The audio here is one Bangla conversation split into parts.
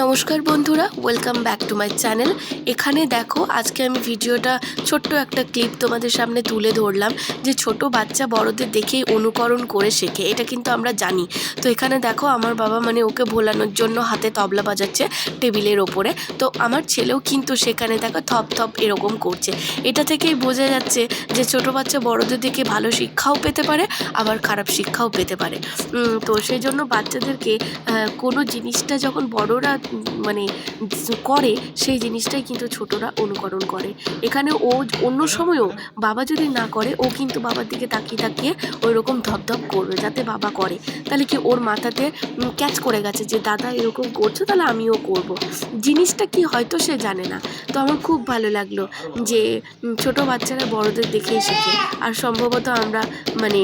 নমস্কার বন্ধুরা welcome back to my channel এখানে দেখো, আজকে আমি ভিডিওটা ছোট্ট একটা ক্লিপ তোমাদের সামনে তুলে ধরলাম, যে ছোট বাচ্চা বড়দের দেখেই অনুকরণ করে শেখে, এটা কিন্তু আমরা জানি। তো এখানে দেখো, আমার বাবা মানে ওকে ভোলানোর জন্য হাতে তবলা বাজাচ্ছে টেবিলের ওপরে। তো আমার ছেলেও কিন্তু সেখানে দেখো, থপ থপ এরকম করছে। এটা থেকেই বোঝা যাচ্ছে যে ছোট বাচ্চা বড়দের দেখে ভালো শিক্ষাও পেতে পারে, আবার খারাপ শিক্ষাও পেতে পারে। তো সেই জন্য বাচ্চাদেরকে কোনো জিনিসটা যখন বড়রা মানে করে, সেই জিনিসটাই কিন্তু ছোটরা অনুকরণ করে। এখানে ও অন্য সময়ও বাবা যদি না করে, ও কিন্তু বাবার দিকে তাকিয়ে তাকিয়ে ওই রকম ধপধপ করবে যাতে বাবা করে। তাহলে কি ওর মাথাতে ক্যাচ করে গেছে যে, দাদা এরকম করছ, তাহলে আমিও করব। জিনিসটা কি হয়তো সে জানে না। তো আমার খুব ভালো লাগল যে ছোট বাচ্চারা বড়দের দেখেই শেখে আর সম্ভবত আমরা মানে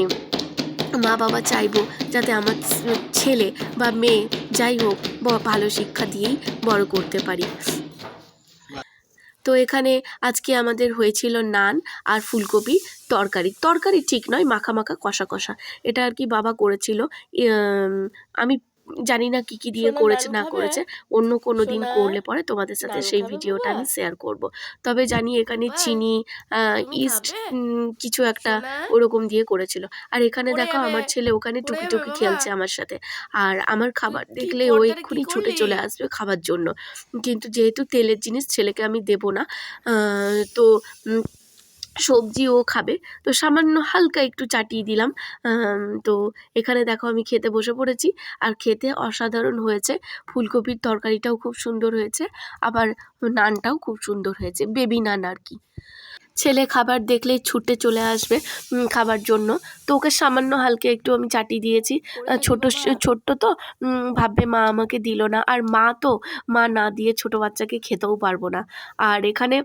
মা বাবা চাইব যাতে আমার ছেলে বা মেয়ে যাই হোক ভালো শিক্ষা দিয়েই বড় করতে পারি। তো এখানে আজকে আমাদের হয়েছিল নান আর ফুলকপি তরকারি। তরকারি ঠিক নয় মাখা মাখা কষা কষা এটা আর কি বাবা করেছিল। আমি জানি না কি কি দিয়ে করেছে না করেছে অন্য কোনো দিন করলে পরে তোমাদের সাথে সেই ভিডিওটা আমি শেয়ার করব। তবে জানি এখানে চিনি ইস্ট কিছু একটা ওরকম দিয়ে করেছিল। আর এখানে দেখো আমার ছেলে ওখানে টুকি টুকি খেলছে আমার সাথে। আর আমার খাবার দেখলে ও এক্ষুনি ছুটে চলে আসবে খাবার জন্য। কিন্তু যেহেতু তেলের জিনিস ছেলেকে আমি দেবো না তো উম, সবজি ও খাবে। তো সামান্য হালকা একটু চাটিয়ে দিলাম। তো এখানে দেখো আমি খেতে বসে পড়েছি। আর খেতে অসাধারণ হয়েছে। ফুলকপির তরকারিটাও খুব সুন্দর হয়েছে। আবার নানটাও খুব সুন্দর হয়েছে। বেবি নান আর কি। ছেলে খাবার দেখলে ছুটে চলে আসবে খাবার জন্য। তো ওকে সামান্য হালকা একটু আমি চাটিয়ে দিয়েছি। ছোট ছোট্ট তো ভাববে মা আমাকে দিল না। আর মা তো মা না দিয়ে ছোট বাচ্চাকে খেতেও পারব না। আর এখানে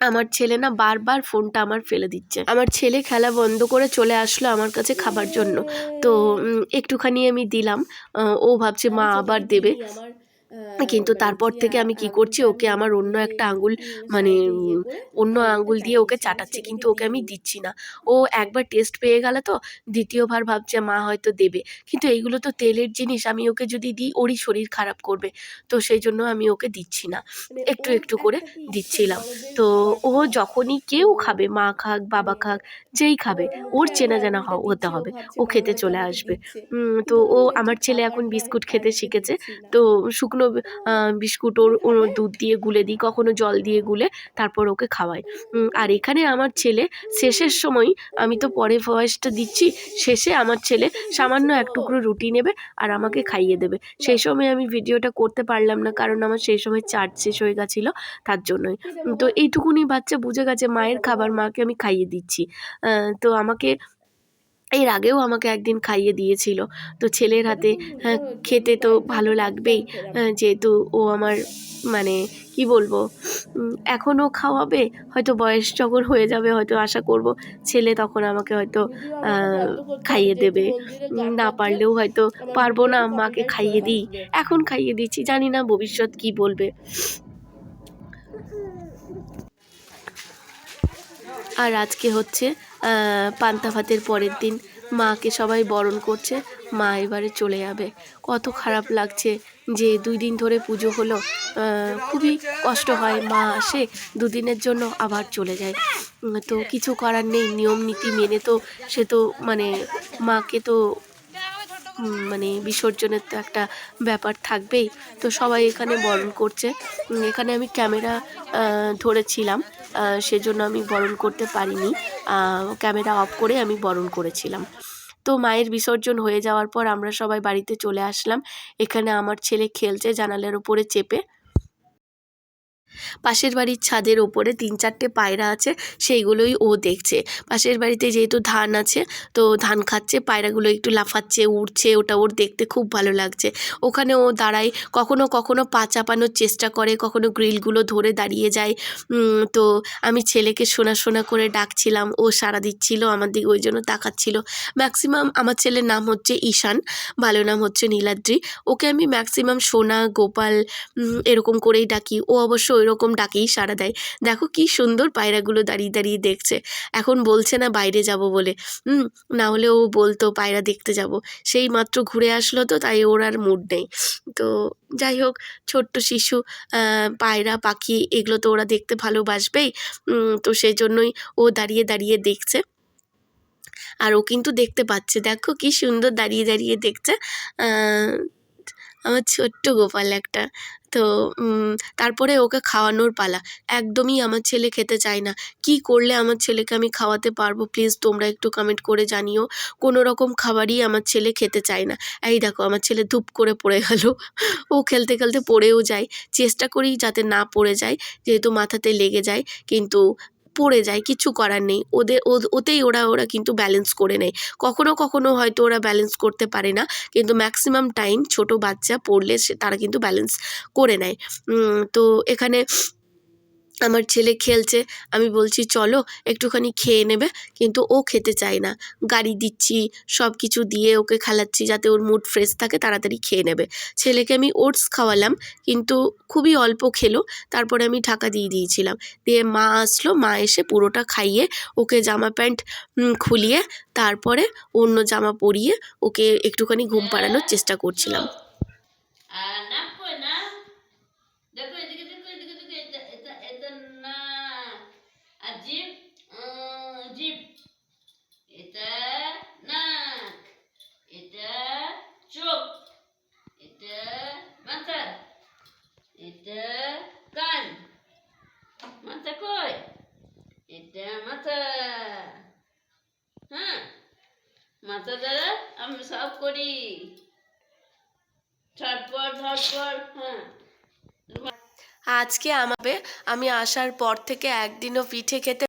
আমার ছেলে না বারবার ফোনটা আমার ফেলে দিচ্ছে। আমার ছেলে খেলা বন্ধ করে চলে আসলো আমার কাছে খাবার জন্য। তো একটুখানি আমি দিলাম। ও ভাবছে মা আবার দেবে। কিন্তু তারপর থেকে আমি কি করছি, ওকে আমার অন্য একটা আঙ্গুল মানে অন্য আঙ্গুল দিয়ে ওকে চাটাচ্ছি, কিন্তু ওকে আমি দিচ্ছি না। ও একবার টেস্ট পেয়ে গেলে তো, দ্বিতীয়বার ভাবছে, মা হয়তো দেবে। কিন্তু এইগুলো তো তেলের জিনিস, আমি ওকে যদি দিই, ওরই শরীর খারাপ করবে। তো সেই জন্য আমি ওকে দিচ্ছি না। একটু একটু করে দিচ্ছিলাম। তো ও যখনই কেউ খাবে, মা খাক, বাবা খাক, যেই খাবে, ওর চেনা জানা হতে হবে। ও খেতে চলে আসবে। তো ও, আমার ছেলে এখন বিস্কুট খেতে শিখেছে। তো শুকনো বিস্কুট ওর দুধ দিয়ে গুলে দিই, কখনো জল দিয়ে গুলে তারপর ওকে খাওয়াই। আর এখানে আমার ছেলে শেষের সময় আমি তো পরে ভয়েসটা দিচ্ছি, শেষে আমার ছেলে সামান্য এক টুকরো রুটি নেবে আর আমাকে খাইয়ে দেবে। সেই সময় আমি ভিডিওটা করতে পারলাম না, কারণ আমার সেই সময় চার্জ শেষ হয়ে গেছিল তার জন্যই। তো এইটুকুনি বাচ্চা বুঝে গেছে মায়ের খাবার মাকে আমি খাইয়ে দিচ্ছি। তো আমাকে এর আগেও আমাকে একদিন খাইয়ে দিয়েছিল। তো ছেলের হাতে খেতে তো ভালো লাগবেই যেহেতু ও আমার মানে কি বলব এখনও খাওয়াবে, হয়তো বয়স যখন হয়ে যাবে হয়তো আশা করব, ছেলে তখন আমাকে হয়তো খাইয়ে দেবে। না পারলেও হয়তো পারব না, মাকে খাইয়ে দিই। এখন খাইয়ে দিচ্ছি, জানি না ভবিষ্যৎ কি বলবে। আর আজকে হচ্ছে পান্তা ভাতের পরের দিন মাকে সবাই বরণ করছে, মা এবারে চলে যাবে। কত খারাপ লাগছে যে দুই দিন ধরে পুজো হলো খুবই কষ্ট হয়, মা আসে দুদিনের জন্য আবার চলে যায়। তো কিছু করার নেই, নিয়ম নীতি মেনে তো সে তো মানে মাকে তো মানে বিসর্জনের তো একটা ব্যাপার থাকবেই। তো সবাই এখানে বরণ করছে। এখানে আমি ক্যামেরা ধরেছিলাম। সেজন্য আমি বরণ করতে পারিনি। ক্যামেরা অফ করে আমি বরণ করেছিলাম। তো মায়ের বিসর্জন হয়ে যাওয়ার পর আমরা সবাই বাড়িতে চলে আসলাম। এখানে আমার ছেলে খেলছে জানালার উপরে চেপে। পাশের বাড়ির ছাদের ওপরে তিন চারটে পায়রা আছে, সেইগুলোই ও দেখছে। পাশের বাড়িতে যেহেতু ধান আছে, তো ধান খাচ্ছে, পায়রাগুলো একটু লাফাচ্ছে, উড়ছে, ওটা ওর দেখতে খুব ভালো লাগছে। ওখানে ও দাঁড়ায়, কখনো কখনো পা চাপানোর চেষ্টা করে, কখনো গ্রিলগুলো ধরে দাঁড়িয়ে যায়। তো আমি ছেলেকে শোনা শোনা করে ডাকছিলাম, ও সাড়া দিচ্ছিল, আমার দিকে ওই জন্য তাকাচ্ছিল। ম্যাক্সিমাম আমার ছেলের নাম হচ্ছে ঈশান, ভালো নাম হচ্ছে নীলাদ্রি। ওকে আমি ম্যাক্সিমাম সোনা, গোপাল এরকম করেই ডাকি। ও অবশ্য ওই রকম ডাকেই সাড়া দেয়। দেখো কি সুন্দর পায়রাগুলো দাঁড়িয়ে দাঁড়িয়ে দেখছে। এখন বলছে না বাইরে যাব বলে। হুম না হলে ও বলতো পায়রা দেখতে যাব। সেই মাত্র ঘুরে আসলো তো, তাই ওর আর মুড নেই। তো যাই হোক, ছোট্ট শিশু পায়রা, পাখি, এগুলো তো ওরা দেখতে ভালোবাসবেই। তো সেই জন্যই ও দাঁড়িয়ে দাঁড়িয়ে দেখছে। আর ও কিন্তু দেখতে পাচ্ছে। দেখো কি সুন্দর দাঁড়িয়ে দাঁড়িয়ে দেখছে। আমার ছোট্ট গোপাল একটা। তো তারপরে ওকে খাওয়ানোর পালা। একদমই আমার ছেলে খেতে চায় না। কি করলে আমার ছেলেকে আমি খাওয়াতে পারব? প্লিজ তোমরা একটু কমেন্ট করে জানিও। কোনো রকম খাবারই আমার ছেলে খেতে চায় না। এই দেখো, আমার ছেলে ধূপ করে পড়ে গেল। ও খেলতে খেলতে পড়েও যায়। চেষ্টা করি যাতে না পড়ে যায়, যেহেতু মাথাতে লেগে যায়। কিন্তু পড়ে যায়, কিছু করার নেই। ওদের ওতেই ওরা ওরা কিন্তু ব্যালেন্স করে নেয়। কখনো কখনো হয়তো ওরা ব্যালেন্স করতে পারে না, কিন্তু ম্যাক্সিমাম টাইম ছোট বাচ্চা পড়লে সে, তারা কিন্তু ব্যালেন্স করে নেয়। তো এখানে আমার ছেলে খেলছে, আমি বলছি, চলো, একটুখানি খেয়ে নেবে। কিন্তু ও খেতে চায় না। গাড়ি দিচ্ছি সব কিছু দিয়ে ওকে খেলাচ্ছি যাতে ওর মুড ফ্রেশ থাকে, তাড়াতাড়ি খেয়ে নেবে। ছেলেকে আমি ওটস খাওয়ালাম, কিন্তু খুবই অল্প খেলো। তারপরে আমি ঢাকা দিয়ে দিয়েছিলাম। দিয়ে মা আসলো, মা এসে পুরোটা খাইয়ে ওকে জামা প্যান্ট খুলিয়ে তারপরে অন্য জামা পরিয়ে ওকে একটুখানি ঘুম পাড়ানোর চেষ্টা করছিলাম আর নাক কই না দেখো এদিকে দেখো এদিকে দেখো এটা এটা এটা না আর জিভ উম, জিভ এটা নাক এটা চোখ এটা মাথা এটা কান মাথা কই এটা মাথা হ্যাঁ মাথা দ্বারা আমি সব করি। ঝটপট ঝটপট হ্যাঁ। আজকে আমাকে আমি আসার পর থেকে একদিনও পিঠে খেতে